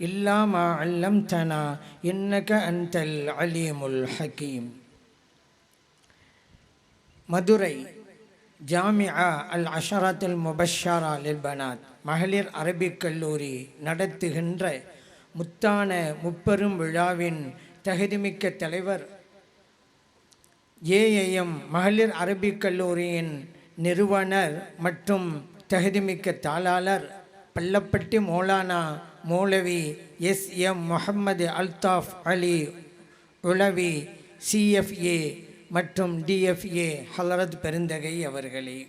إلا ما علمتنا إنك أنت العليم الحكيم மதுரை ஜாமியா அல் அஷரத்துல் முபஷரா லில்பனாத் மகளிர் அரபிக் கல்லூரி நடத்துகின்ற முத்தான முப்பெரும் விழாவின் தகுதிமிக்க தலைவர் ஏஏஎம் மகளிர் அரபிக் கல்லூரியின் நிறுவனர் மற்றும் தகுதிமிக்க தாளாளர் பள்ளப்பட்டி மௌலானா மூலவி எஸ் எம் முகமது அல்தாஃப் அலி உளவி சிஎஃப்ஏ மற்றும் டிஎஃப்ஏ ஹலரத் பெருந்தகை அவர்களே.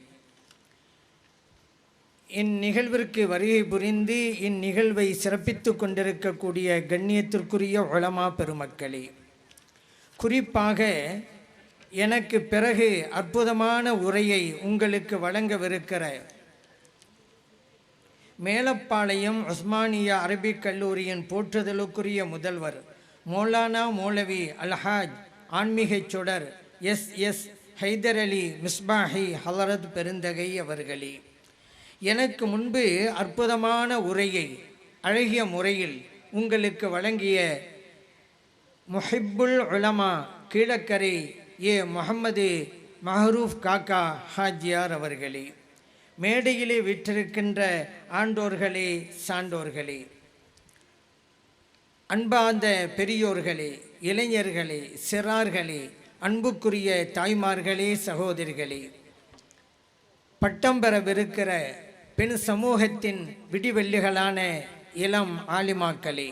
இந்நிகழ்விற்கு வருகை புரிந்து இந்நிகழ்வை சிறப்பித்து கொண்டிருக்கக்கூடிய கண்ணியத்திற்குரிய உளமா பெருமக்களே குறிப்பாக எனக்கு பிறகு அற்புதமான உரையை உங்களுக்கு வழங்கவிருக்கிற மேலப்பாளையம் உஸ்மானியா அரபிக் கல்லூரியின் போற்றுதலுக்குரிய முதல்வர் மௌலானா மௌலவி அல்ஹாஜ் ஆன்மீகச் சுடர் எஸ். எஸ். ஹைதர் அலி மிஸ்பாஹி ஹலரத் பெருந்தகை அவர்களே. எனக்கு முன்பு அற்புதமான உரையை அழகிய முறையில் உங்களுக்கு வழங்கிய முஹிப்புல் உலமா கீழக்கரை ஏ. முகமது மஹரூஃப் காக்கா ஹாஜியார் அவர்களே. மேடையிலே விற்றிருக்கின்ற ஆண்டோர்களே சான்றோர்களே அன்பார்ந்த பெரியோர்களே இளைஞர்களே சிறார்களே அன்புக்குரிய தாய்மார்களே சகோதரிகளே பட்டம் பெறவிருக்கிற பெண் சமூகத்தின் விடிவெள்ளிகளான இளம் ஆலிமாக்களே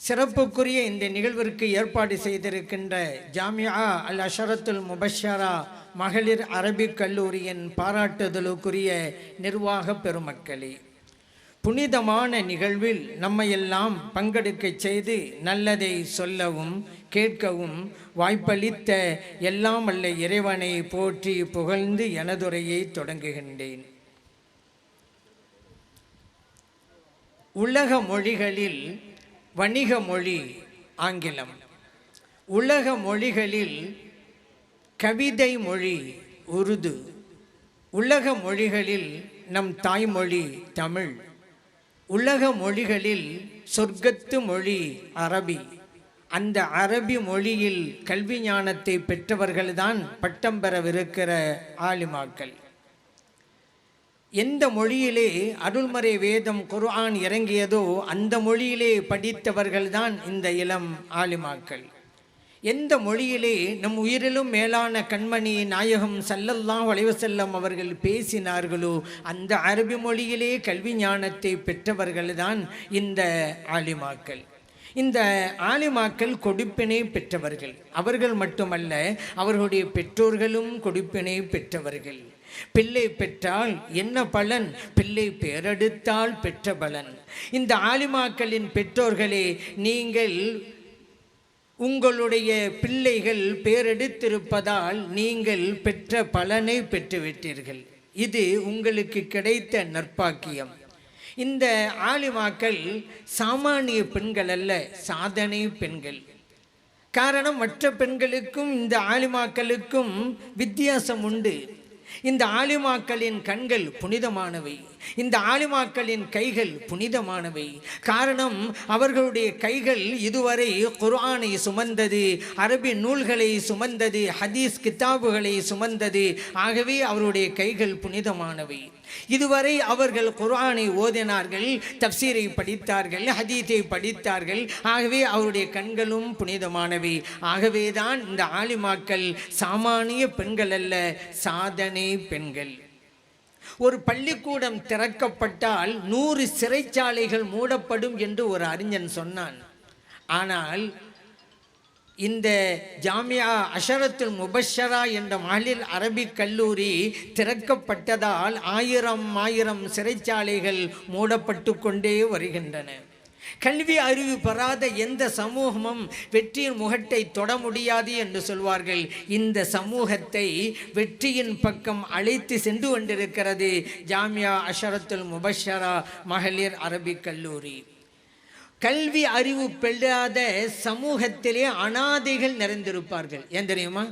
சிறப்புக்குரிய இந்த நிகழ்விற்கு ஏற்பாடு செய்திருக்கின்ற ஜாமியா அல் அஷரத்துல் முபஷரா மகளிர் அரபிக் கல்லூரியின் பாராட்டுதலுக்குரிய நிர்வாக பெருமக்களே புனிதமான நிகழ்வில் நம்மையெல்லாம் பங்கெடுக்க செய்து நல்லதை சொல்லவும் கேட்கவும் வாய்ப்பளித்த எல்லாம் அல்ல இறைவனை போற்றி புகழ்ந்து எனதுரையை தொடங்குகின்றேன். உலக மொழிகளில் வணிக மொழி ஆங்கிலம். உலக மொழிகளில் கவிதை மொழி உருது. உலக மொழிகளில் நம் தாய்மொழி தமிழ். உலக மொழிகளில் சொர்க்கத்து மொழி அரபி. அந்த அரபி மொழியில் கல்வி ஞானத்தை பெற்றவர்கள்தான் பட்டம் பெறவிருக்கிற ஆலிமாக்கள். எந்த மொழியிலே அருள்மறை வேதம் குர்ஆன் இறங்கியதோ அந்த மொழியிலே படித்தவர்கள்தான் இந்த இளம் ஆலிமாக்கள். எந்த மொழியிலே நம் உயிரிலும் மேலான கண்மணி நாயகம் செல்லெல்லாம் வளைவு செல்லம் அவர்கள் பேசினார்களோ அந்த அரபி மொழியிலே கல்வி ஞானத்தை பெற்றவர்கள்தான் இந்த ஆலிமாக்கள். இந்த ஆலிமாக்கள் கொடுப்பினை பெற்றவர்கள். அவர்கள் மட்டுமல்ல அவர்களுடைய பெற்றோர்களும் கொடுப்பினை பெற்றவர்கள். பிள்ளை பெற்றால் என்ன பலன்? பிள்ளை பேரெடுத்தால் பெற்ற பலன். இந்த ஆலிமாக்களின் பெற்றோர்களே நீங்கள் உங்களுடைய பிள்ளைகள் பேரெடுத்திருப்பதால் நீங்கள் பெற்ற பலனை பெற்றுவிட்டீர்கள். இது உங்களுக்கு கிடைத்த நற்பாக்கியம். இந்த ஆலிமாக்கள் சாமானிய பெண்கள் அல்ல சாதனை பெண்கள். காரணம் மற்ற பெண்களுக்கும் இந்த ஆலிமாக்களுக்கும் வித்தியாசம் உண்டு. இந்த ஆலிமாக்களின் கண்கள் புனிதமானவை. இந்த ஆலிமாக்களின் கைகள் புனிதமானவை. காரணம் அவர்களுடைய கைகள் இதுவரை குர்ஆனை சுமந்தது அரபி நூல்களை சுமந்தது ஹதீஸ் கித்தாபுகளை சுமந்தது. ஆகவே அவருடைய கைகள் புனிதமானவை. இதுவரை அவர்கள் குர்ஆனை ஓதினார்கள் தப்சீரை படித்தார்கள் ஹதீத்தை படித்தார்கள். ஆகவே அவருடைய கண்களும் புனிதமானவை. ஆகவேதான் இந்த ஆலிமாக்கள் சாமானிய பெண்கள் அல்ல சாதனை பெண்கள். ஒரு பள்ளிக்கூடம் திறக்கப்பட்டால் நூறு சிறைச்சாலைகள் மூடப்படும் என்று ஒரு அறிஞன் சொன்னான். ஆனால் இந்த ஜாமியா அஷரத்துல் முபஷரா என்ற மகளிர் அரபிக் கல்லூரி திறக்கப்பட்டதால் ஆயிரம் ஆயிரம் சிறைச்சாலைகள் மூடப்பட்டு கொண்டே வருகின்றன. கல்வி அறிவு பெறாத எந்த சமூகமும் வெற்றியின் முகட்டை தொட முடியாது என்று சொல்வார்கள். இந்த சமூகத்தை வெற்றியின் பக்கம் அழைத்து சென்று கொண்டிருக்கிறது ஜாமியா அஷரத்துல் முபஷரா மகளிர் அரபிக் கல்லூரி. கல்வி அறிவு பெறாத சமூகத்திலே அனாதைகள் நிறைந்திருப்பார்கள். ஏன் தெரியுமா?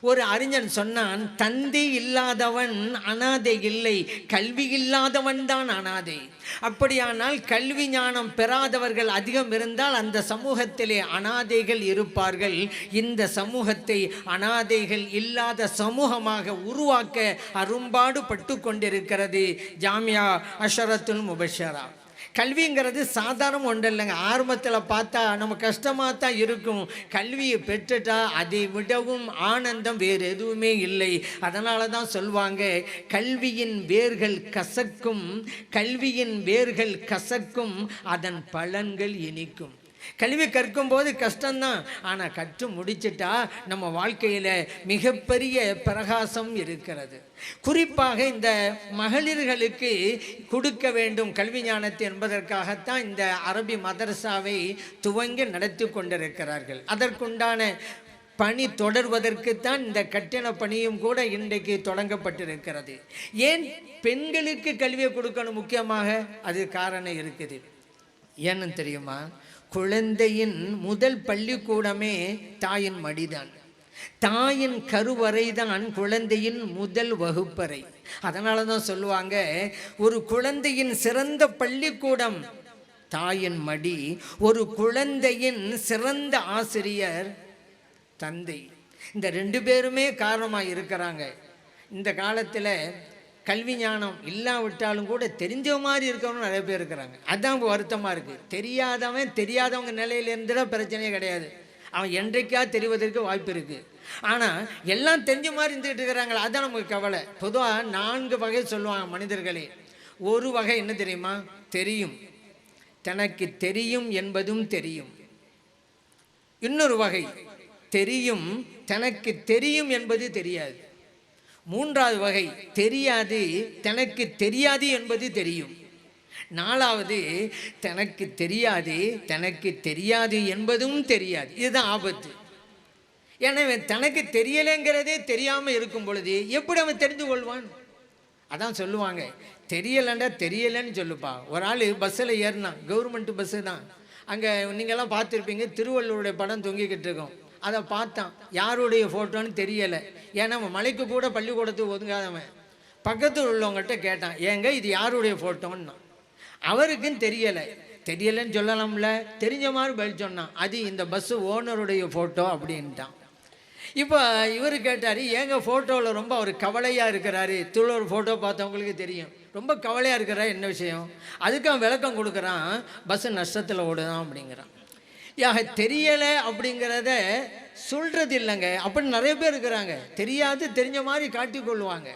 ஒரு அறிஞன் சொன்னான் தந்தை இல்லாதவன் அனாதை இல்லை கல்வி இல்லாதவன் தான் அனாதை. அப்படியானால் கல்வி ஞானம் பெறாதவர்கள் அதிகம் இருந்தால் அந்த சமூகத்திலே அனாதைகள் இருப்பார்கள். இந்த சமூகத்தை அனாதைகள் இல்லாத சமூகமாக உருவாக்க அரும்பாடு பட்டு கொண்டிருக்கிறது. ஜாமியா அஷரத்துல் முபஷரா. கல்விங்கிறது சாதாரண ஒன்று இல்லைங்க. ஆரம்பத்தில் பார்த்தா நம்ம கஷ்டமாக தான் இருக்கும். கல்வியை பெற்றுட்டா அதை விடவும் ஆனந்தம் வேறு எதுவுமே இல்லை. அதனால தான் சொல்லுவாங்க கல்வியின் வேர்கள் கசக்கும் கல்வியின் வேர்கள் கசக்கும் அதன் பலன்கள் இனிக்கும். கல்வி கற்கும்போது கஷ்டம்தான். ஆனால் கற்று முடிச்சிட்டா நம்ம வாழ்க்கையில் மிகப்பெரிய பிரகாசம் இருக்கிறது. குறிப்பாக இந்த மகளிர்களுக்கு கொடுக்க வேண்டும் கல்வி ஞானத்தை என்பதற்காகத்தான் இந்த அரபி மதரசாவை துவங்கி நடத்தி கொண்டிருக்கிறார்கள். அதற்குண்டான பணி தொடர்வதற்குத்தான் இந்த கட்டண பணியும் கூட இன்றைக்கு தொடங்கப்பட்டிருக்கிறது. ஏன் பெண்களுக்கு கல்வியை கொடுக்கணும் முக்கியமாக? அது காரணம் இருக்குது. ஏன்னு தெரியுமா? குழந்தையின் முதல் பள்ளிக்கூடமே தாயின் மடிதான். தாயின் கருவறை தான் குழந்தையின் முதல் வகுப்பறை. அதனால தான் சொல்லுவாங்க ஒரு குழந்தையின் சிறந்த பள்ளிக்கூடம் தாயின் மடி. ஒரு குழந்தையின் சிறந்த ஆசிரியர் தந்தை. இந்த ரெண்டு பேருமே காரணமாக இருக்கிறாங்க இந்த காலத்தில் கல்வி ஞானம் இல்லாவிட்டாலும் கூட தெரிஞ்ச மாதிரி இருக்கவங்க நிறைய பேர் இருக்கிறாங்க. அதான் வருத்தமாக இருக்குது தெரியாதவன் தெரியாதவங்க நிலையிலேருந்து இருந்துட பிரச்சனையே கிடையாது. அவன் என்றைக்கா தெரிவதற்கு வாய்ப்பு இருக்குது ஆனால் எல்லாம் தெரிஞ்ச மாதிரி இருந்துகிட்டு இருக்கிறாங்களா அதுதான் நமக்கு கவலை. பொதுவாக நான்கு வகை சொல்லுவாங்க மனிதர்களே. ஒரு வகை என்ன தெரியுமா? தெரியும். தனக்கு தெரியும் என்பதும் தெரியும். இன்னொரு வகை தெரியும் தனக்கு தெரியும் என்பது தெரியாது. மூன்றாவது வகை தெரியாது தனக்கு தெரியாது என்பது தெரியும். நாலாவது தனக்கு தெரியாது தனக்கு தெரியாது என்பதும் தெரியாது. இதுதான் ஆபத்து. எனவே தனக்கு தெரியலைங்கிறதே தெரியாமல் இருக்கும் பொழுது எப்படி அவன் தெரிந்து கொள்வான்? அதான் சொல்லுவாங்க தெரியலைண்டா தெரியலைன்னு சொல்லுப்பா. ஒரு ஆள் பஸ்ஸில் ஏறினான் கவர்மெண்ட் பஸ்ஸு தான். அங்கே நீங்கள்லாம் பார்த்துருப்பீங்க திருவள்ளுவருடைய படம் தொங்கிக்கிட்டு இருக்கோம். அதை பார்த்தான். யாருடைய ஃபோட்டோன்னு தெரியலை. ஏன்னா மலைக்கு கூட பள்ளிக்கூடத்துக்கு ஒதுங்காதவன். பக்கத்தில் உள்ளவங்கள்ட்ட கேட்டான் ஏங்க இது யாருடைய ஃபோட்டோன்னா அவருக்கும் தெரியலை. தெரியலைன்னு சொல்லலாம்ல. தெரிஞ்ச மாதிரி பதில் சொன்னான். அது இந்த பஸ்ஸு ஓனருடைய ஃபோட்டோ அப்படின்ட்டான். இப்போ இவர் கேட்டார் ஏங்க ஃபோட்டோவில் ரொம்ப அவர் கவலையாக இருக்கிறாரு. திருவள்ளுவர் ஃபோட்டோ பார்த்தவங்களுக்கு தெரியும். ரொம்ப கவலையாக இருக்கிறா என்ன விஷயம்? அதுக்கு அவன் விளக்கம் கொடுக்குறான் பஸ்ஸு நஷ்டத்தில் ஓடுதான் அப்படிங்கிறான். யாக தெரியலை அப்படிங்கிறத சொல்கிறது இல்லைங்க அப்படின்னு நிறைய பேர் இருக்கிறாங்க. தெரியாது தெரிஞ்ச மாதிரி காட்டிக்கொள்வாங்க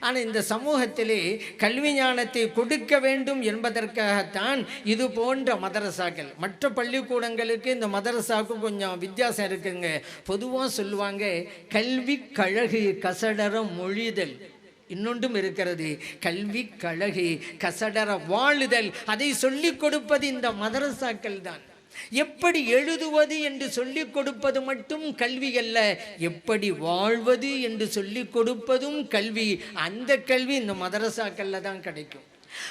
ஆனால் இந்த சமூகத்திலே கல்வி ஞானத்தை கொடுக்க வேண்டும் என்பதற்காகத்தான் இது போன்ற மதரசாக்கள். மற்ற பள்ளிக்கூடங்களுக்கு இந்த மதரசாவுக்கு கொஞ்சம் வித்தியாசம் இருக்குங்க. பொதுவாக சொல்லுவாங்க கல்வி கழகு கசடர மொழிதல். இன்னொன்றும் இருக்கிறது. கல்வி கழகு கசடர வாழுதல். அதை சொல்லிக் கொடுப்பது இந்த மதரசாக்கள் தான். எப்படி எழுதுவது என்று சொல்லிக் கொடுப்பது மட்டும் கல்வி அல்ல. எப்படி வாழ்வது என்று சொல்லிக் கொடுப்பதும் கல்வி. அந்த கல்வி இந்த மதரசாக்கள்ல தான் கிடைக்கும்.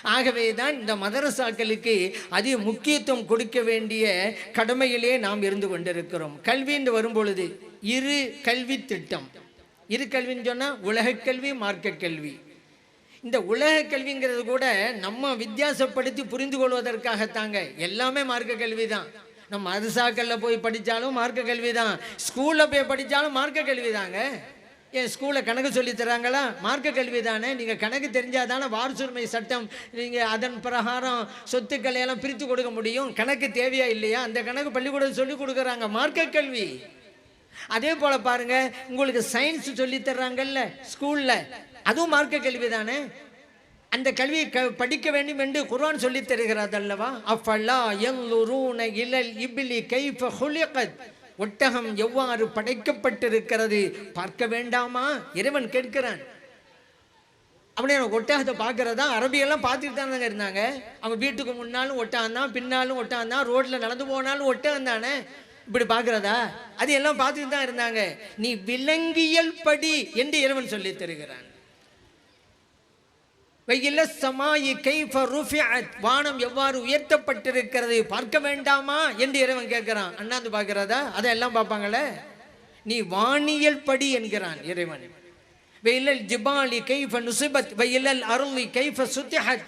ஆகவே தான் இந்த மதரசாக்களுக்கு அதிக முக்கியத்துவம் கொடுக்க வேண்டிய கடமையிலே நாம் இருந்து கொண்டிருக்கிறோம். கல்வி என்று வரும்பொழுது இரு கல்வி திட்டம். இரு கல்வின்னு சொன்னால் உலகக் கல்வி மார்க்க கல்வி. இந்த உலக கல்விங்கிறது கூட நம்ம வித்தியாசப்படுத்தி புரிந்து கொள்வதற்காகத்தாங்க. எல்லாமே மார்க்க கல்வி தான் நம்ம அரசாக்கல்ல போய் படித்தாலும் மார்க்க கல்வி தான் ஸ்கூலில் போய் படித்தாலும் மார்க்க கல்வி தாங்க ஏன் ஸ்கூலில் கணக்கு சொல்லி தராங்களா? மார்க்க கல்வி தானே நீங்கள் கணக்கு தெரிஞ்சால் தானே வாரசுரிமை சட்டம் நீங்கள் அதன் பிரகாரம் சொத்துக்களை எல்லாம் பிரித்து கொடுக்க முடியும். கணக்கு தேவையா இல்லையா? அந்த கணக்கு பள்ளிக்கூடம் சொல்லி கொடுக்குறாங்க. மார்க்க கல்வி. அதே போல் பாருங்க உங்களுக்கு சயின்ஸ் சொல்லி தர்றாங்கல்ல ஸ்கூலில் அதுவும் மார்க்க கல்வி தானே அந்த கல்வியை க படிக்க வேண்டும் என்று குர்ஆன் சொல்லித் தருகிறது அல்லவா? அஃபல்லா யன்லுரூன இலல் இபிலி கைஃப ஹுலிகத். ஒட்டகம் எவ்வாறு படைக்கப்பட்டிருக்கிறது? பார்க்க வேண்டாமா? இறைவன் கேட்கிறான். அப்படியே ஒட்டகத்தை பார்க்கறதா? அரபியெல்லாம் பார்த்துட்டு தானே இருந்தாங்க. அவங்க வீட்டுக்கு முன்னாலும் ஒட்டகம் தான் பின்னாலும் ஒட்டகம் தான் ரோட்டில் நடந்து போனாலும் ஒட்டகம் தானே? இப்படி பார்க்குறதா? அது எல்லாம் பார்த்துட்டு தான் இருந்தாங்க. நீ விலங்கியல் படி என்று இறைவன் சொல்லி தருகிறான். வெயில சமாயி கைஃப ருஃபிஅத். வானம் எவ்வாறு உயர்த்தப்பட்டிருக்கிறது? பார்க்க வேண்டாமா என்று இறைவன் கேட்கிறான். அண்ணாந்து பார்க்கிறதா? அதெல்லாம் பார்ப்பாங்களே? நீ வானியல் படி என்கிறான் இறைவன். வெயிலல் ஜிபாலி கைஃப நுசிபத். வெயிலல் அருளி கைஃப சுத்திஹத்.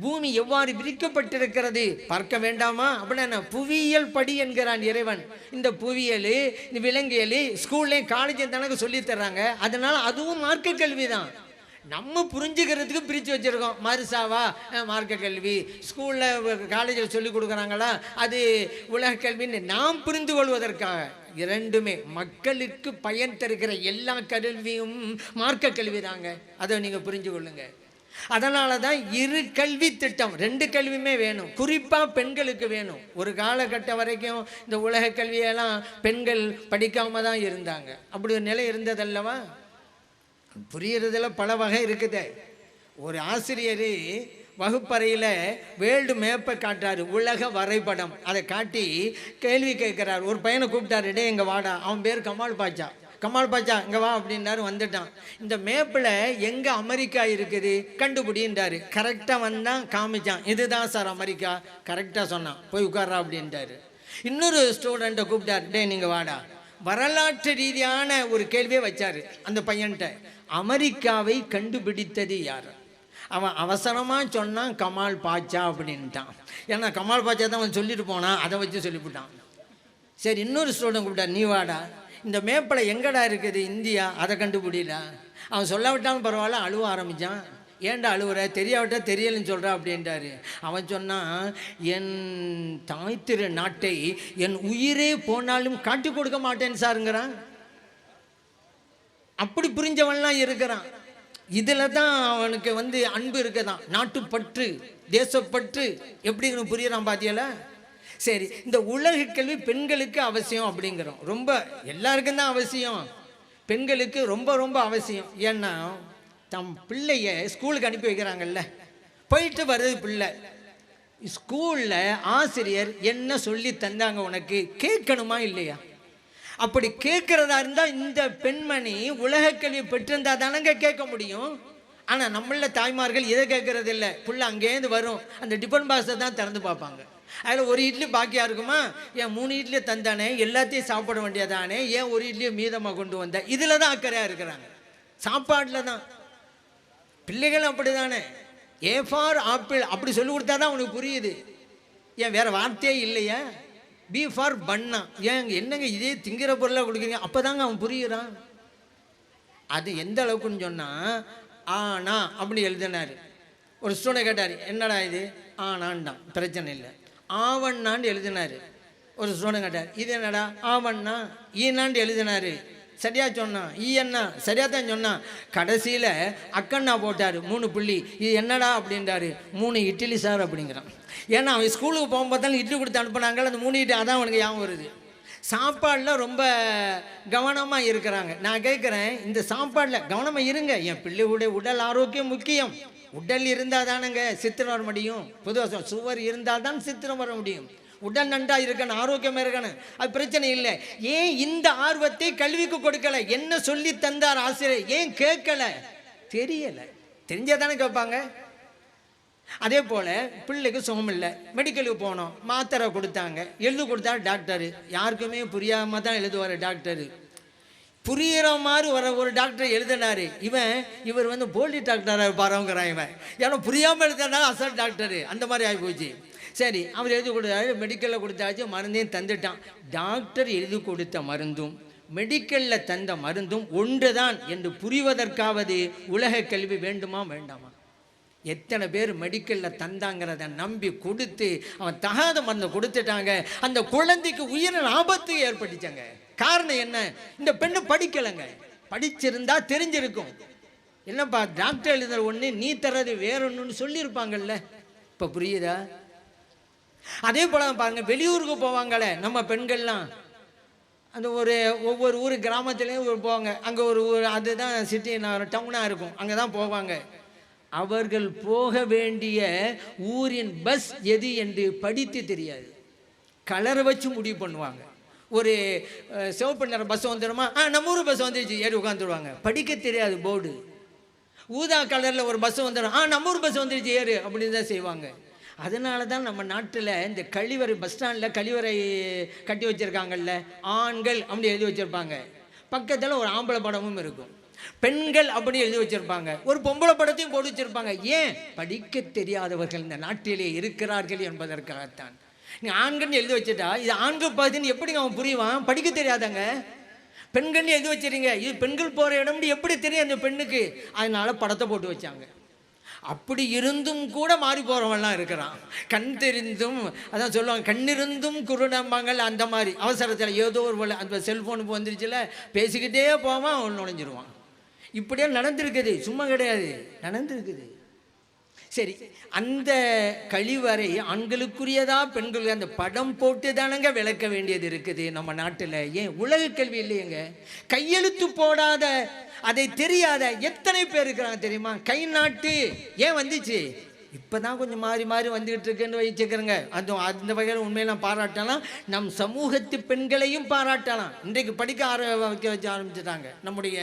பூமி எவ்வாறு விரிக்கப்பட்டிருக்கிறது? பார்க்க வேண்டாமா? அப்படின்னா புவியியல் படி என்கிறான் இறைவன். இந்த புவியியல் இந்த விலங்கியல் ஸ்கூல்லையும் காலேஜ் தனக்கு சொல்லித் தர்றாங்க. அதுவும் மார்க்க கல்வி தான் நம்ம புரிஞ்சுக்கிறதுக்கு பிரித்து வச்சுருக்கோம். மருசாவா? மார்க்க கல்வி. ஸ்கூலில் காலேஜில் சொல்லி கொடுக்குறாங்களா? அது உலக கல்வின்னு நாம் புரிந்து கொள்வதற்காக. இரண்டுமே. மக்களுக்கு பயன் தருகிற எல்லா கல்வியும் மார்க்க கல்வி தாங்க அதை நீங்கள் புரிஞ்சு கொள்ளுங்கள் அதனால தான் இரு கல்வி திட்டம் ரெண்டு கல்வியுமே வேணும். குறிப்பாக பெண்களுக்கு வேணும். ஒரு காலகட்டம் வரைக்கும் இந்த உலக கல்வியெல்லாம் பெண்கள் படிக்காம தான் இருந்தாங்க. அப்படி ஒரு நிலை இருந்ததல்லவா? புரியறதுல பல வகை இருக்குது. ஒரு ஆசிரியர் வகுப்பறையில் வேர்ல்டு மேப்பை காட்டுறாரு உலக வரைபடம். அதை காட்டி கேள்வி கேட்குறாரு. ஒரு பையனை கூப்பிட்டாரு டே எங்கள் வாடா. அவன் பேர் கமால் பாச்சா கமால் பாச்சா இங்கே வா அப்படின்னாரு வந்துட்டான். இந்த மேப்பில் எங்கே அமெரிக்கா இருக்குது? கண்டுபிடின்றாரு. கரெக்டாக வந்தான் காமிச்சான். இதுதான் சார் அமெரிக்கா. கரெக்டாக சொன்னான். போய் உட்கார்றா அப்படின்ட்டாரு இன்னொரு ஸ்டூடெண்ட்டை கூப்பிட்டார். டே நீங்கள் வாடா. வரலாற்று ரீதியான ஒரு கேள்வியை வச்சார் அந்த பையன்கிட்ட அமெரிக்காவை கண்டுபிடித்தது யார்? அவன் அவசரமாக சொன்னான் கமால் பாச்சா அப்படின்ட்டான். ஏன்னா கமால் பாச்சா தான் அவன் சொல்லிட்டு போனான். அதை வச்சு சொல்லிவிட்டான். சரி இன்னொரு ஸ்டூடெண்ட் கூப்பிட்டா நீ வாடா. இந்த மேப்பில் எங்கடா இருக்குது? இந்தியா. அதை கண்டுபிடில அவன் சொல்ல விட்டாலும் பரவாயில்ல அழுவ ஆரம்பித்தான் ஏன்டா அழுவுற? தெரியாவிட்டா தெரியலன்னு சொல்கிறா அப்படின்றாரு அவன் சொன்னான் என் தாய் திரு நாட்டை என் உயிரே போனாலும் காட்டி கொடுக்க மாட்டேன் சாருங்கிறான். அப்படி புரிஞ்சவன்லாம் இருக்கிறான். இதில் தான் அவனுக்கு வந்து அன்பு இருக்கதான். நாட்டுப்பற்று தேசப்பற்று. எப்படின்னு புரியறான் பாத்தியல? சரி இந்த உலக கல்வி பெண்களுக்கு அவசியம் அப்படிங்கிறோம். ரொம்ப எல்லாருக்கும் தான் அவசியம். பெண்களுக்கு ரொம்ப ரொம்ப அவசியம். ஏன்னா தம் பிள்ளைய ஸ்கூலுக்கு அனுப்பி வைக்கிறாங்கல்ல. போயிட்டு வருது பிள்ளை. ஸ்கூலில் ஆசிரியர் என்ன சொல்லி தந்தாங்க உனக்கு? கேட்கணுமா இல்லையா? அப்படி கேட்குறதா இருந்தால் இந்த பெண்மணி உலக கல்வி பெற்றிருந்தா தானங்க கேட்க முடியும். ஆனால் நம்மள தாய்மார்கள் இதை கேட்கறதில்ல. புள்ள அங்கேருந்து வரும். அந்த டிஃபன் பாக்ஸை தான் திறந்து பார்ப்பாங்க. அதில் ஒரு இட்லி பாக்கியாக இருக்குமா? ஏன் மூணு இட்லியை தந்தானே எல்லாத்தையும் சாப்பிட வேண்டியதானே ஏன் ஒரு இட்லியை மீதமாக கொண்டு வந்த? இதில் தான் அக்கறையாக இருக்கிறாங்க. சாப்பாட்டில் தான் பிள்ளைகள் அப்படி தானே ஏ ஃபார் ஆப்பிள் அப்படி சொல்லி கொடுத்தா தான் உனக்கு புரியுது. ஏன் வேறு வார்த்தையே இல்லையா? பி ஃபார் பண்ணா. ஏன் என்னங்க இதே திங்கிற பொருளாக கொடுக்குறீங்க? அப்போ தாங்க அவன் புரியுறான். அது எந்த அளவுக்குன்னு சொன்னால் ஆனா அப்படி எழுதினார். ஒரு ஸ்டூடெண்ட் கேட்டார் என்னடா இது? ஆனான்டான். பிரச்சனை இல்லை. ஆவண்ணான்னு எழுதினார். ஒரு ஸ்டூடெண்ட் கேட்டார் இது என்னடா? ஆவண்ணா? ஈனாண்டு எழுதினாரு. சரியாக சொன்னான் ஈ என்ன சரியாக தான் சொன்னான் கடைசியில் அக்கண்ணா போட்டார் மூணு புள்ளி. இது என்னடா? அப்படின்றாரு. மூணு இட்லி சார் அப்படிங்கிறான். ஏன்னா அவன் ஸ்கூலுக்கு போகும்போது இட்லி கொடுத்து அனுப்புனாங்கள அந்த மூணு இட்லி அதான் அவனுக்கு ஞாபகம் வருது. சாப்பாடில் ரொம்ப கவனமாக இருக்கிறாங்க. நான் கேட்குறேன் இந்த சாப்பாடில் கவனமாக இருங்க. என் பிள்ளையுடைய உடல் ஆரோக்கியம் முக்கியம். உடல் இருந்தால் தானங்க சித்திரம் வர முடியும். பொதுவாக சுவர் இருந்தால் தான் சித்திரம் வர முடியும். உடல் நன்றாக இருக்கணும் ஆரோக்கியமாக இருக்கணும். அது பிரச்சனை இல்லை. ஏன் இந்த ஆர்வத்தை கல்விக்கு கொடுக்கல? என்ன சொல்லி தந்தார் ஆசிரியர்? ஏன் கேட்கல? தெரியலை. தெரிஞ்சால் தானே கேட்பாங்க. அதே போல் பிள்ளைக்கு சுகம் இல்லை. மெடிக்கலுக்கு போனோம். மாத்திரை கொடுத்தாங்க. எழுது கொடுத்தா டாக்டரு யாருக்குமே புரியாமல் தான் எழுதுவார் டாக்டரு புரியிற மாதிரி வர ஒரு டாக்டர் எழுதினாரு. இவன் இவர் வந்து போலி டாக்டராக பாருங்கிறான் இவன். ஏன்னா புரியாமல் எழுதினா அசல் டாக்டரு அந்த மாதிரி ஆகி போச்சு சரி அவர் எழுதி கொடுத்தாரு மெடிக்கலில் கொடுத்தாச்சு மருந்தையும் தந்துட்டான். டாக்டர் எழுதி கொடுத்த மருந்தும் மெடிக்கலில் தந்த மருந்தும் ஒன்று தான் என்று புரிவதற்காவது உலக கல்வி வேண்டுமா வேண்டாமா? எத்தனை பேர் மெடிக்கலில் தந்தாங்கிறத நம்பி கொடுத்து அவன் தகாத மருந்தை கொடுத்துட்டாங்க. அந்த குழந்தைக்கு உயிரின் ஆபத்து ஏற்பட்டுச்சாங்க. காரணம் என்ன? இந்த பெண்ணு படிக்கலைங்க. படிச்சிருந்தா தெரிஞ்சிருக்கும். என்னப்பா டாக்டர் எழுதுற ஒன்று நீ தர்றது வேற ஒன்றுன்னு சொல்லியிருப்பாங்கல்ல. இப்போ புரியுதா? அதே போல பாருங்க வெளியூருக்கு போவாங்களே நம்ம பெண்கள்லாம். அந்த ஒரு ஒவ்வொரு ஊர் கிராமத்துலேயும் போவாங்க. அங்கே ஒரு ஊர் அதுதான் சிட்டி டவுனாக இருக்கும். அங்கே தான் போவாங்க. அவர்கள் போக வேண்டிய ஊரின் பஸ் எது என்று படித்து தெரியாது. கலரை வச்சு முடிவு பண்ணுவாங்க. ஒரு சிவப்பு நிற பஸ் வந்துடுமா? ஆ நம்ம ஊர் பஸ் வந்துருச்சு. ஏறி உட்காந்துருவாங்க படிக்க தெரியாது போர்டு ஊதா கலரில் ஒரு பஸ் வந்துடும். ஆ நம்ம ஊர் பஸ் வந்துருச்சு ஏறு அப்படின்னு தான் செய்வாங்க. அதனால தான் நம்ம நாட்டில் இந்த கழிவறை பஸ் ஸ்டாண்டில் கழிவறை கட்டி வச்சுருக்காங்கல்ல ஆண்கள் அப்படி எழுதி வச்சுருப்பாங்க. பக்கத்தில் ஒரு ஆம்பளை படமும் இருக்கும். பெண்கள் அப்படி எழுதி வச்சிருப்பாங்க. ஒரு பொம்பளை படத்தையும் போட்டு வச்சிருப்பாங்க. ஏன்? படிக்க தெரியாதவர்கள் இந்த நாட்டிலே இருக்கிறார்கள் என்பதற்காகத்தான். நீ ஆண்கள்னு எழுதி வச்சுட்டா இது ஆண்கள் பாதின்னு எப்படி அவன் புரியுவான் படிக்க தெரியாதாங்க. பெண்கள்னு எழுதி வச்சிருங்க. இது பெண்கள் போகிற இடம்னு எப்படி தெரியும் அந்த பெண்ணுக்கு? அதனால படத்தை போட்டு வச்சாங்க. அப்படி இருந்தும் கூட மாறி போகிறவன்லாம் இருக்கிறான். கண் தெரிந்தும் அதான் சொல்லுவாங்க கண்ணிருந்தும் குருடம்பாங்கள் அந்த மாதிரி. அவசரத்தில் ஏதோ ஒரு அந்த செல்ஃபோனுக்கு வந்துருச்சுல பேசிக்கிட்டே போவான் அவன் நுழைஞ்சிருவான். இப்படியே நடந்திருக்குது? சும்மா கிடையாது. நடந்திருக்குது. சரி அந்த கழிவறை ஆண்களுக்குரியதா பெண்களுக்கு அந்த படம் போட்டு தானங்க விளக்க வேண்டியது இருக்குது நம்ம நாட்டில். ஏன் உலக கல்வி இல்லையங்க? கையெழுத்து போடாத அதை தெரியாத எத்தனை பேர் இருக்கிறாங்க தெரியுமா? கை நாட்டு. ஏன் வந்துச்சு? இப்போ தான் கொஞ்சம் மாறி மாறி வந்துக்கிட்டு இருக்கேன்னு வச்சுக்கிறேங்க அது அந்த வகையில் உண்மையெல்லாம் பாராட்டலாம் நம் சமூகத்து பெண்களையும் பாராட்டலாம். இன்றைக்கு படிக்க ஆர வைக்க வச்சு ஆரம்பிச்சிட்டாங்க. நம்முடைய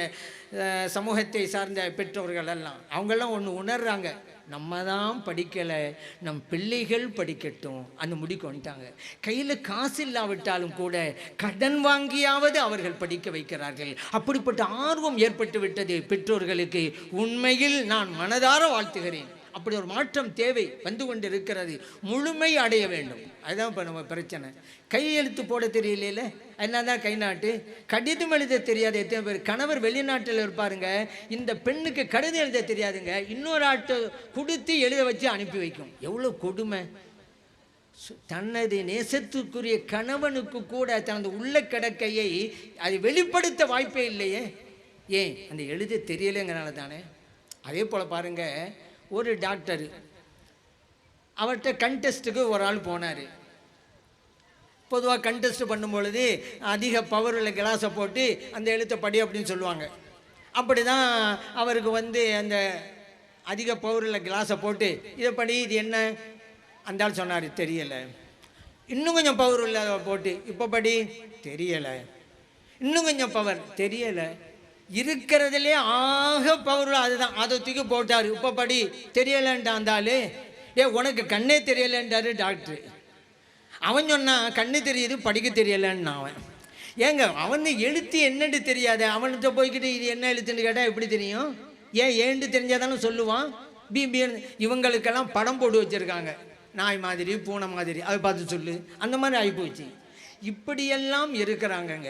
சமூகத்தை சார்ந்த பெற்றோர்கள் எல்லாம். அவங்கெல்லாம் ஒன்று உணர்றாங்க. நம்ம தான் படிக்கலை. நம் பிள்ளைகள் படிக்கட்டும். அந்த முடிக்கு வந்துட்டாங்க. கையில் காசு இல்லாவிட்டாலும் கூட கடன் வாங்கியாவது அவர்கள் படிக்க வைக்கிறார்கள். அப்படிப்பட்ட ஆர்வம் ஏற்பட்டு விட்டது பெற்றோர்களுக்கு. உண்மையில் நான் மனதார வாழ்த்துகிறேன். அப்படி ஒரு மாற்றம் தேவை வந்து கொண்டு இருக்கிறது முழுமை அடைய வேண்டும். அதுதான் இப்போ நம்ம பிரச்சனை. கையெழுத்து போட தெரியலையில? என்ன தான் கை நாட்டு? கடிதம் எழுத தெரியாது. எத்தனை பேர்? கணவர் வெளிநாட்டில் இருப்பாருங்க. இந்த பெண்ணுக்கு கடிதம் எழுத தெரியாதுங்க. இன்னொரு ஆட்டை கொடுத்து எழுத வச்சு அனுப்பி வைக்கும். எவ்வளோ கொடுமை. சு- தனது நேசத்துக்குரிய கணவனுக்கு கூட தனது உள்ள கிடக்கையை அதை வெளிப்படுத்த வாய்ப்பே இல்லையே. ஏன்? அந்த எழுத தெரியலைங்கிறனால தானே. அதே போல் பாருங்கள் ஒரு டாக்டர். அவர்கிட்ட கண்டெஸ்ட்டுக்கு ஒரு ஆள் போனார். பொதுவாக கண்டெஸ்ட் பண்ணும்பொழுது அதிக பவர் உள்ள கிளாஸை போட்டு அந்த எழுத்தை படி அப்படின்னு சொல்லுவாங்க. அப்படி தான் அவருக்கு வந்து அந்த அதிக பவர் உள்ள கிளாஸை போட்டு இதை படி இது என்ன? அந்த ஆள் சொன்னார் தெரியலை. இன்னும் கொஞ்சம் பவர் உள்ள போட்டு இப்போ படி தெரியலை. இன்னும் கொஞ்சம் பவர் தெரியலை. இருக்கிறதுலே ஆக பவர் அதுதான். அதை தூக்கி போட்டார். இப்போ படி தெரியலன்ட்டாந்தாலே ஏ உனக்கு கண்ணே தெரியலன்றாரு டாக்டர். அவன் சொன்னான் கண்ணு தெரியுது படிக்க தெரியலன்னு அவன். ஏங்க அவனு எழுத்து என்னன்னு தெரியாத. அவன்கிட்ட போய்கிட்டு இது என்ன எழுத்துன்னு கேட்டால் எப்படி தெரியும்? ஏன் ஏண்டு தெரிஞ்சாதானே சொல்லுவான். பிபி இவங்களுக்கெல்லாம் படம் போட்டு வச்சுருக்காங்க. நாய் மாதிரி பூனை மாதிரி. அதை பார்த்து சொல்லு. அந்த மாதிரி ஆகிப்போச்சு இப்படியெல்லாம் இருக்கிறாங்கங்க.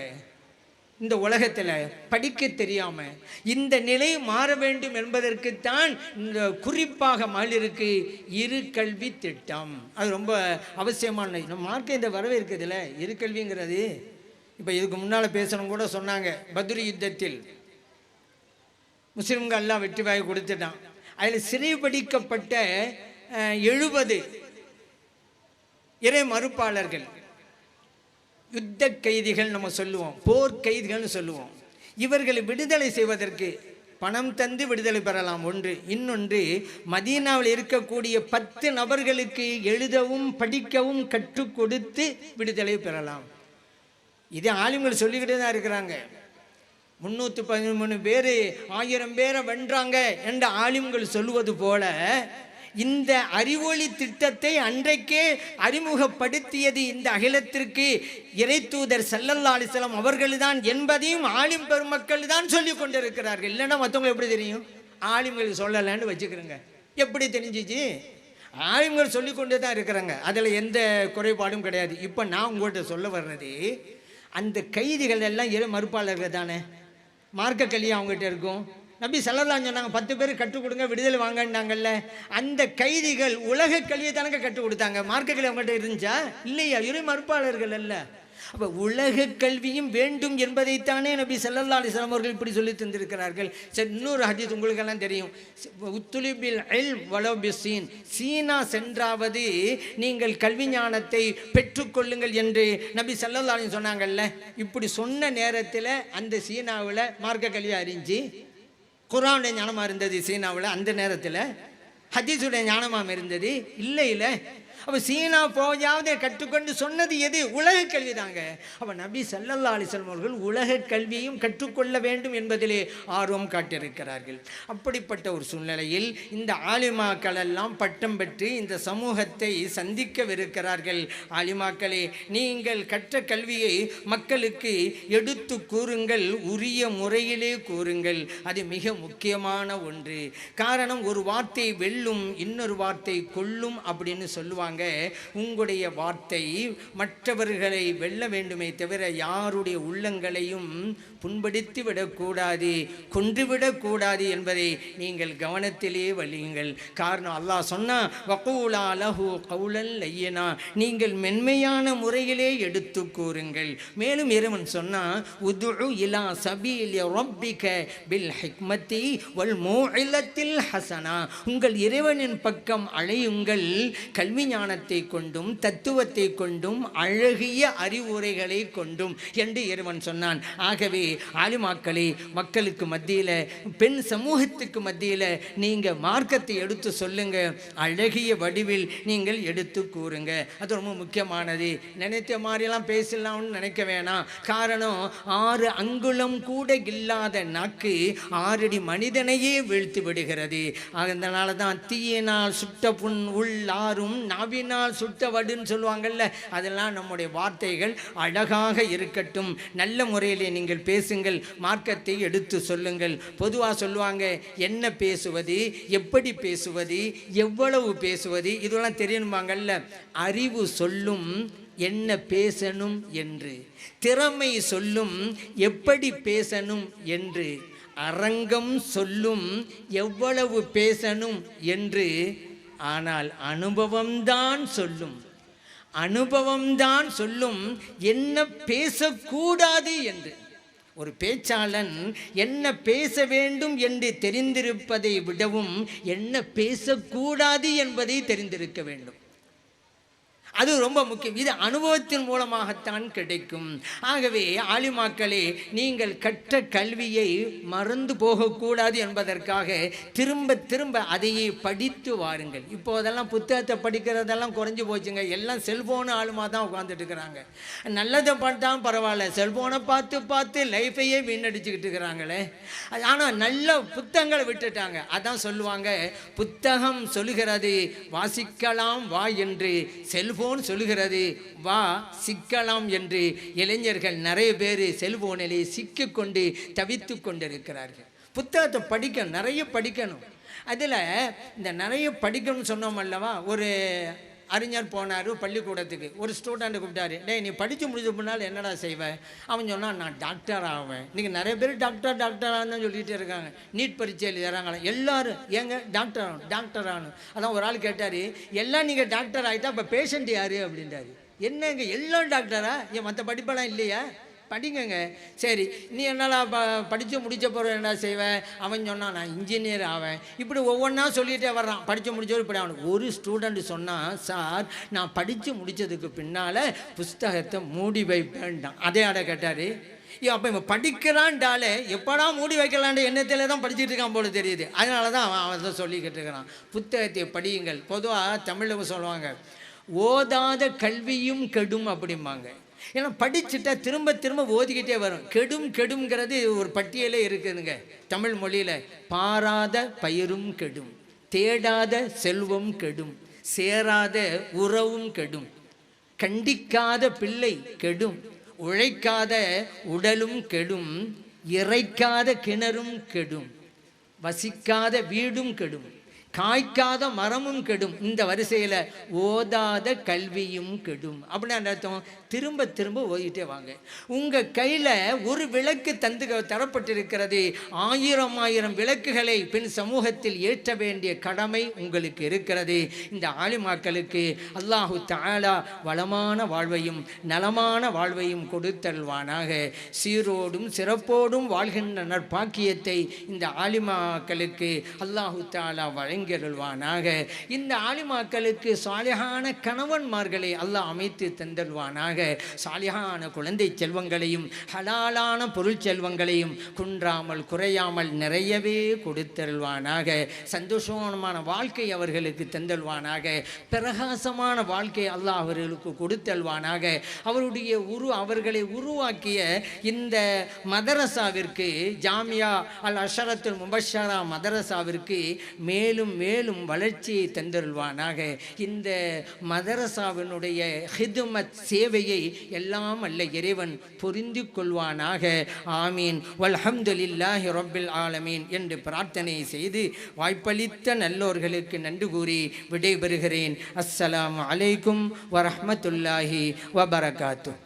இந்த உலகத்தில் படிக்க தெரியாமல் இந்த நிலை மாற வேண்டும் என்பதற்குத்தான் இந்த குறிப்பாக மகளிருக்கு இரு கல்வி திட்டம். அது ரொம்ப அவசியமான நம்ம மார்க்க இந்த வரவே இருக்குதுல்ல இரு கல்விங்கிறது. இப்போ இதுக்கு முன்னால் பேசணும் கூட சொன்னாங்க பத்ரி யுத்தத்தில். முஸ்லீம்கள் எல்லாம் வெற்றி வாய் கொடுத்துட்டான். அதில் சிறைபிடிக்கப்பட்ட எழுபது இறை மறுப்பாளர்கள். யுத்த கைதிகள் நம்ம சொல்லுவோம் போர் கைதிகள்னு சொல்லுவோம். இவர்களை விடுதலை செய்வதற்கு பணம் தந்து விடுதலை பெறலாம். ஒன்று இன்னொன்று மதீனாவில் இருக்கக்கூடிய பத்து நபர்களுக்கு எழுதவும் படிக்கவும் கற்றுக் கொடுத்து விடுதலை பெறலாம். இது ஆளுங்கள் சொல்லிக்கிட்டே தான் இருக்கிறாங்க. முந்நூற்றி பதிமூணு பேர் ஆயிரம் பேரை வென்றாங்க என்ற ஆளுங்கள் சொல்லுவது போல இந்த அறிவொளி திட்டத்தை அன்றைக்கே அறிமுகப்படுத்தியது இந்த அகிலத்திற்கு இறைத்தூதர் சல்லல்லா அலிஸ்லாம் அவர்கள்தான் என்பதையும் ஆளும் பெருமக்கள் தான் சொல்லி கொண்டிருக்கிறார்கள். இல்லைன்னா மற்றவங்க எப்படி தெரியும்? ஆலிம்கள் சொல்லலைன்னு வச்சுக்கிறோங்க. எப்படி தெரிஞ்சிச்சு? ஆளுங்கள் சொல்லி கொண்டே தான் இருக்கிறாங்க. அதில் எந்த குறைபாடும் கிடையாது. இப்போ நான் உங்கள்கிட்ட சொல்ல வர்றது அந்த கைதிகள் எல்லாம் இரு மறுப்பாளர்கள் தானே? மார்க்க கல்வி அவங்ககிட்ட இருக்கும். நபி சல்லல்லாஹு சொன்னாங்க பத்து பேர் கற்றுக் கொடுங்க விடுதலை வாங்கன்னாங்கல்ல. அந்த கைதிகள் உலக கல்வியை தானங்க கற்றுக் கொடுத்தாங்க. மார்க்க கல்வி அவங்ககிட்ட இருந்துச்சா? இல்லையா இரு மறுப்பாளர்கள் அல்ல. அப்போ உலக கல்வியும் வேண்டும் என்பதைத்தானே நபி சல்லல்லா அலிஸ்லாம் அவர்கள் இப்படி சொல்லி தந்திருக்கிறார்கள். சரி இன்னொரு ஹதீஸ் உங்களுக்கெல்லாம் தெரியும். உத்துலிபில் எல் வலோபி சீன். சீனா சென்றாவது நீங்கள் கல்வி ஞானத்தை பெற்றுக்கொள்ளுங்கள் என்று நபி சல்லல்லா அலி சொன்னாங்கல்ல. இப்படி சொன்ன நேரத்தில் அந்த சீனாவில் மார்க்க கல்வி அறிஞ்சு குரானுடைய ஞானமாக இருந்தது சீனாவில் அந்த நேரத்தில் ஹதீஸுடைய ஞானமாக இருந்தது. இல்லை இல்லை அப்போ சீனா போயாவது கற்றுக்கொண்டு சொன்னது எது? உலக கல்வி தாங்க அப்போ நபி சல்லல்லா அலிஸ்லாம் அவர்கள் உலக கல்வியும் கற்றுக்கொள்ள வேண்டும் என்பதிலே ஆர்வம் காட்டியிருக்கிறார்கள். அப்படிப்பட்ட ஒரு சூழ்நிலையில் இந்த ஆலிமாக்கள் எல்லாம் பட்டம் பெற்று இந்த சமூகத்தை சந்திக்கவிருக்கிறார்கள். ஆலிமாக்களே நீங்கள் கற்ற கல்வியை மக்களுக்கு எடுத்து கூறுங்கள் உரிய முறையிலே கூறுங்கள். அது மிக முக்கியமான ஒன்று. காரணம் ஒரு வார்த்தை வெல்லும் இன்னொரு வார்த்தை கொல்லும் அப்படின்னு சொல்லுவாங்க. உங்களுடைய வார்த்தை மற்றவர்களை வெல்ல வேண்டுமே தவிர யாருடைய உள்ளங்களையும் புண்படுத்தி விடக்கூடாது கொன்றுவிடக்கூடாது என்பதை நீங்கள் கவனத்திலே வலியுங்கள் காரணம் அல்லாஹ் சொன்னா வக்கூலா அலஹு கவுலல் லையனா. நீங்கள் மென்மையான முறையிலே எடுத்து கூறுங்கள். மேலும் இறைவன் சொன்னா உதுஉ இலா சபீலி ரப்பிக பில் ஹிக்மத்தி வல் மூஇலத்தில் ஹசனா. உங்கள் இறைவனின் பக்கம் அழையுங்கள். கல்வி ஞானத்தை கொண்டும் தத்துவத்தை கொண்டும் அழகிய அறிவுரைகளை கொண்டும் என்று இறைவன் சொன்னான். ஆகவே ஆலிமாக்களே மக்களுக்கு மத்தியில் பெண் சமூகத்துக்கு மத்தியில் நீங்கள் மார்க்கத்தை எடுத்து சொல்லுங்க. அழகிய வடிவில் நீங்கள் எடுத்து கூறுங்க. அது ரொம்ப முக்கியமானது. நினைத்த மாதிரிலாம் பேசலாம்னு நினைக்க வேணாம். காரணம் ஆறு அங்குலம் கூட இல்லாத நாக்கு ஆறடி மனிதனையே வீழ்த்து விடுகிறது. அதனால தான் தீயினால் சுட்ட புண் உள்ளாரும் நாவினால் சுட்ட வடுன்னு சொல்லுவாங்கல்ல அதெல்லாம் நம்முடைய வார்த்தைகள் அழகாக இருக்கட்டும். நல்ல முறையிலே நீங்கள் பேசுங்கள் மார்க்கத்தை எடுத்து சொல்லுங்கள். பொதுவாக சொல்லுவாங்க என்ன பேசுவது? எப்படி பேசுவது? எவ்வளவு பேசுவது? இதெல்லாம் தெரியணுமாங்கல்ல? அறிவு சொல்லும் என்ன பேசணும்? என்று. திறமை சொல்லும் எப்படி பேசணும்? என்று. அரங்கம் சொல்லும் எவ்வளவு பேசணும்? என்று. ஆனால் அனுபவம்தான் சொல்லும். அனுபவம்தான் சொல்லும் என்ன பேசக்கூடாது? என்று. ஒரு பேச்சாளன் என்ன பேச வேண்டும் என்று தெரிந்திருப்பதை விடவும் என்ன பேசக்கூடாது என்பதை தெரிந்திருக்க வேண்டும். அது ரொம்ப முக்கியம். இது அனுபவத்தின் மூலமாகத்தான் கிடைக்கும். ஆகவே ஆலிமாக்களே நீங்கள் கற்ற கல்வியை மறந்து போகக்கூடாது என்பதற்காக திரும்ப திரும்ப அதையே படித்து வாருங்கள். இப்போ அதெல்லாம் புத்தகத்தை படிக்கிறதெல்லாம் குறைஞ்சி போச்சுங்க. எல்லாம் செல்ஃபோனு ஆளுமா தான் உட்காந்துட்டு இருக்கிறாங்க நல்லதை பார்த்தாலும் பரவாயில்ல. செல்ஃபோனை பார்த்து பார்த்து லைஃபையே வீணடிச்சுக்கிட்டு இருக்கிறாங்களே. ஆனால் நல்ல புத்தகங்களை விட்டுட்டாங்க. அதான் சொல்லுவாங்க புத்தகம் சொல்லுகிறது வாசிக்கலாம் வா என்று செல்ஃபோன் சொல்லுகிறது. வா சிக்கலாம் என்று இளைஞர்கள் நிறைய பேர் செல்போனிலே சிக்கிக்கொண்டு தவித்து கொண்டிருக்கிறார்கள். புத்தகத்தை படிக்கணும் நிறைய படிக்கணும். அதில் இந்த நிறைய படிக்கணும்னு சொன்னோம் அல்லவா? ஒரு அறிஞர் போனார் பள்ளிக்கூடத்துக்கு. ஒரு ஸ்டூடெண்ட்டை கூப்பிட்டாரு டேய் நீ படித்து முடிஞ்ச பின்னால் என்னடா செய்வேன் அவன் சொன்னான் நான் டாக்டர் ஆவேன். இன்றைக்கி நிறைய பேர் டாக்டர் டாக்டர் தான் சொல்லிகிட்டே இருக்காங்க. நீட் பரீட்சை எழுதுறாங்களே எல்லோரும் ஏங்க டாக்டர் ஆகணும் டாக்டர் ஆகணும். அதான் ஒரு ஆள் கேட்டார் எல்லாம் நீங்கள் டாக்டர் ஆகிட்டா இப்போ பேஷண்ட் யார்? அப்படின்றாரு. என்னங்க எல்லாம் டாக்டரா ஏன் மற்ற படிப்பெல்லாம் இல்லையா? படிங்கங்க. சரி நீ என்னடா ப படித்து முடிச்ச பிறகு என்ன செய்வேன் அவன் சொன்னான் நான் இன்ஜினியர் ஆவேன். இப்படி ஒவ்வொன்றா சொல்லிகிட்டே வர்றான். படித்து முடிச்சவர் இப்படி அவனுக்கு ஒரு ஸ்டூடெண்ட் சொன்னான் சார் நான் படித்து முடித்ததுக்கு பின்னால் புஸ்தகத்தை மூடி வைப்பேன்டான் அதே ஆட கேட்டார். அப்போ இவன் படிக்கிறான்டாலே எப்படா மூடி வைக்கலான்ற எண்ணத்தில் தான் படிச்சுட்டு இருக்கான் போல தெரியுது. அதனால தான் அவன் அவன் தான் சொல்லிக்கிட்டு இருக்கிறான். புத்தகத்தை படியுங்கள். பொதுவாக தமிழில் சொல்லுவாங்க ஓதாத கல்வியும் கெடும் அப்படிம்பாங்க. ஏன்னா படிச்சுட்டா திரும்ப திரும்ப ஓதிக்கிட்டே வரும். கெடும் கெடும்ங்கிறது ஒரு பட்டியலே இருக்குதுங்க. தமிழ் மொழியில் பாராத பயிரும் கெடும் தேடாத செல்வம் கெடும் சேராத உறவும் கெடும் கண்டிக்காத பிள்ளை கெடும் உழைக்காத உடலும் கெடும் இறைக்காத கிணறும் கெடும் வசிக்காத வீடும் கெடும். காய்க்காத மரமும் கெடும். இந்த வரிசையில் ஓதாத கல்வியும் கெடும். அப்படின்னு அர்த்தம்? திரும்ப திரும்ப ஓதிட்டே வாங்க. உங்கள் கையில் ஒரு விளக்கு தந்து தரப்பட்டிருக்கிறது. ஆயிரம் ஆயிரம் விளக்குகளை பின் சமூகத்தில் ஏற்ற வேண்டிய கடமை உங்களுக்கு இருக்கிறது. இந்த ஆலிமாக்களுக்கு அல்லாஹு தாலா வளமான வாழ்வையும் நலமான வாழ்வையும் கொடுத்தல்வானாக சீரோடும் சிறப்போடும் வாழ்கின்ற நற்பாக்கியத்தை இந்த ஆலிமாக்களுக்கு அல்லாஹு தாலா வழங்கி வழங்கியருள்வானாக இந்த ஆலிமாக்களுக்கு சாலிகான கணவன்மார்களை அல்லாஹ் அமைத்து தந்தருள்வானாக. சாலிகான குழந்தை செல்வங்களையும் ஹலாலான பொருள் செல்வங்களையும் குன்றாமல் குறையாமல் நிறையவே கொடுத்தருள்வானாக. சந்தோஷமான வாழ்க்கை அவர்களுக்கு தந்தல்வானாக பிரகாசமான வாழ்க்கை அல்லாஹ் அவர்களுக்கு கொடுத்தல்வானாக அவருடைய உரு அவர்களை உருவாக்கிய இந்த மதரசாவிற்கு ஜாமியா அல் அஷரத்துல் முபஷரா மதரசாவிற்கு மேலும் மேலும் வளர்ச்சியை தந்தருள்வானாக. இந்த மதரசாவினுடைய ஹிதுமத் சேவையை எல்லாம் அல்ல இறைவன் புரிந்து கொள்வானாக. ஆமீன். வல்ஹம்துலில்லாஹி ரப்பில் ஆலமீன் என்று பிரார்த்தனை செய்து வாய்ப்பளித்த நல்லோர்களுக்கு நன்றி கூறி விடைபெறுகிறேன். அஸ்ஸலாம் அலைக்கும் வரமத்துல்லாஹி வபரகாத்து.